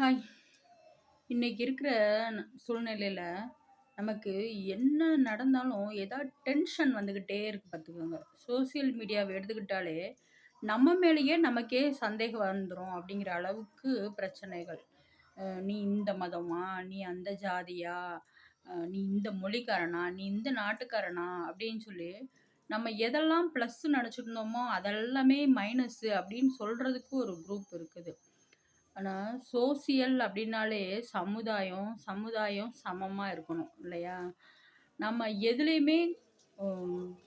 Hi. இன்றைக்கி இருக்கிற சூழ்நிலையில் நமக்கு என்ன நடந்தாலும் ஏதாவது டென்ஷன் வந்துக்கிட்டே இருக்கு பார்த்துக்கோங்க. சோசியல் மீடியாவை எடுத்துக்கிட்டாலே நம்ம மேலேயே நமக்கே சந்தேகம் வந்துடும் அப்படிங்கிற அளவுக்கு பிரச்சனைகள். நீ இந்த மதமா? நீ அந்த ஜாதியா? நீ இந்த மொழிக்காரனா? நீ இந்த நாட்டுக்காரனா? அப்படின்னு சொல்லி நம்ம எதெல்லாம் ப்ளஸ்ஸு நினச்சிருந்தோமோ அதெல்லாமே மைனஸ்ஸு அப்படின்னு சொல்கிறதுக்கு ஒரு குரூப் இருக்குது. ஆனால் சோசியல் அப்படின்னாலே சமுதாயம் சமுதாயம் சமமாக இருக்கணும் இல்லையா? நம்ம எதுலேயுமே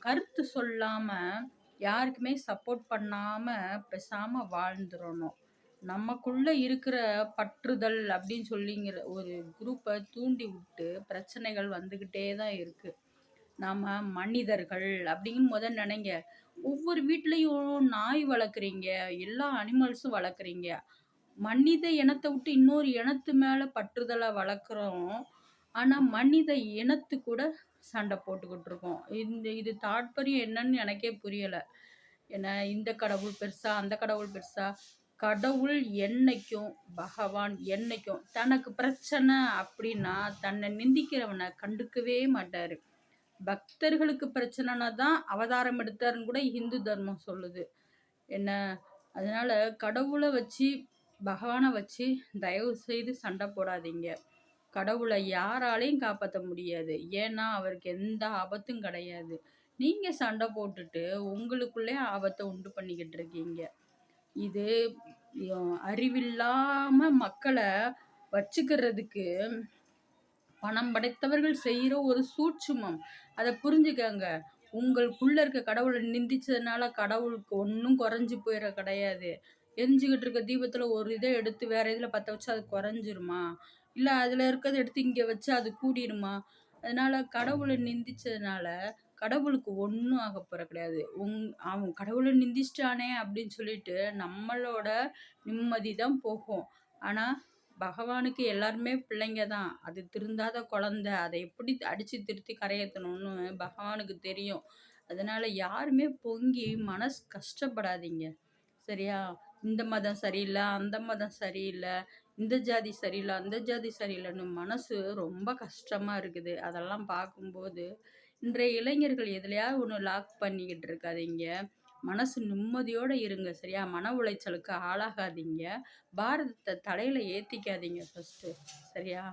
கருத்து சொல்லாமல் யாருக்குமே சப்போர்ட் பண்ணாமல் பேசாமல் வாழ்ந்துடணும் நமக்குள்ளே இருக்கிற பற்றுதல் அப்படின்னு சொல்லிங்கிற ஒரு குரூப்பை தூண்டி விட்டு பிரச்சனைகள் வந்துக்கிட்டே தான் இருக்குது நாம் மனிதர்கள் அப்படின்னு முதல் நினைங்க. ஒவ்வொரு வீட்லேயும் நாய் வளர்க்குறீங்க எல்லா அனிமல்ஸும் வளர்க்குறீங்க. மனித இனத்தை விட்டு இன்னொரு இனத்து மேலே பற்றுதலை வளர்க்குறோம். ஆனால் மனித இனத்து கூட சண்டை போட்டுக்கிட்டு இருக்கோம். இந்த இது தாற்பயம் என்னன்னு எனக்கே புரியலை. ஏன்னா இந்த கடவுள் பெருசா அந்த கடவுள் பெருசா? கடவுள் என்னைக்கும் பகவான் என்னைக்கும் தனக்கு பிரச்சனை அப்படின்னா தன்னை நிந்திக்கிறவனை கண்டுக்கவே மாட்டார். பக்தர்களுக்கு பிரச்சனைனா தான் அவதாரம் எடுத்தாருன்னு கூட இந்து தர்மம் சொல்லுது. என்ன அதனால கடவுளை வச்சு பகவானை வச்சு தயவு செய்து சண்டை போடாதீங்க. கடவுளை யாராலையும் காப்பாற்ற முடியாது. ஏன்னா அவருக்கு எந்த ஆபத்தும் கிடையாது. நீங்கள் சண்டை போட்டுட்டு உங்களுக்குள்ளே ஆபத்தை உண்டு பண்ணிக்கிட்டு இருக்கீங்க. இது அறிவில்லாமல் மக்களை வச்சுக்கிறதுக்கு பணம் படைத்தவர்கள் செய்கிற ஒரு சூட்சுமம். அதை புரிஞ்சுக்கங்க. உங்களுக்குள்ள இருக்க கடவுளை நிந்திச்சதுனால கடவுளுக்கு ஒன்றும் குறைஞ்சி போயிட கிடையாது. எரிஞ்சுக்கிட்டு இருக்க தீபத்தில் ஒரு இதை எடுத்து வேற இதில் பற்ற வச்சு அது குறைஞ்சிருமா? இல்லை அதில் இருக்கிறத எடுத்து இங்கே வச்சு அது கூடிருமா அதனால கடவுளை நிந்திச்சதுனால கடவுளுக்கு ஒன்றும் ஆக போகிற கிடையாது. உங் அவன் கடவுளை நிந்திச்சிட்டானே அப்படின்னு சொல்லிட்டு நம்மளோட நிம்மதி தான் போகும். ஆனால் பகவானுக்கு எல்லாருமே பிள்ளைங்க தான். அது திருந்தாத குழந்த. அதை எப்படி அடித்து திருத்தி கரையேற்றணும்னு பகவானுக்கு தெரியும். அதனால் யாருமே பொங்கி மனசு கஷ்டப்படாதீங்க. சரியா? இந்த மதம் சரியில்லை அந்த மதம் சரியில்லை இந்த ஜாதி சரியில்லை அந்த ஜாதி சரியில்லைன்னு மனசு ரொம்ப கஷ்டமாக இருக்குது. அதெல்லாம் பார்க்கும்போது இன்றைய இளைஞர்கள் எதுலையாவது ஒன்று லாக் பண்ணிக்கிட்டு இருக்காதீங்க. மனசு நிம்மதியோடு இருங்க சரியா? மன உளைச்சலுக்கு ஆளாகாதீங்க. பாரதத்தை தலையில் ஏற்றிக்காதீங்க ஃபஸ்ட்டு சரியா?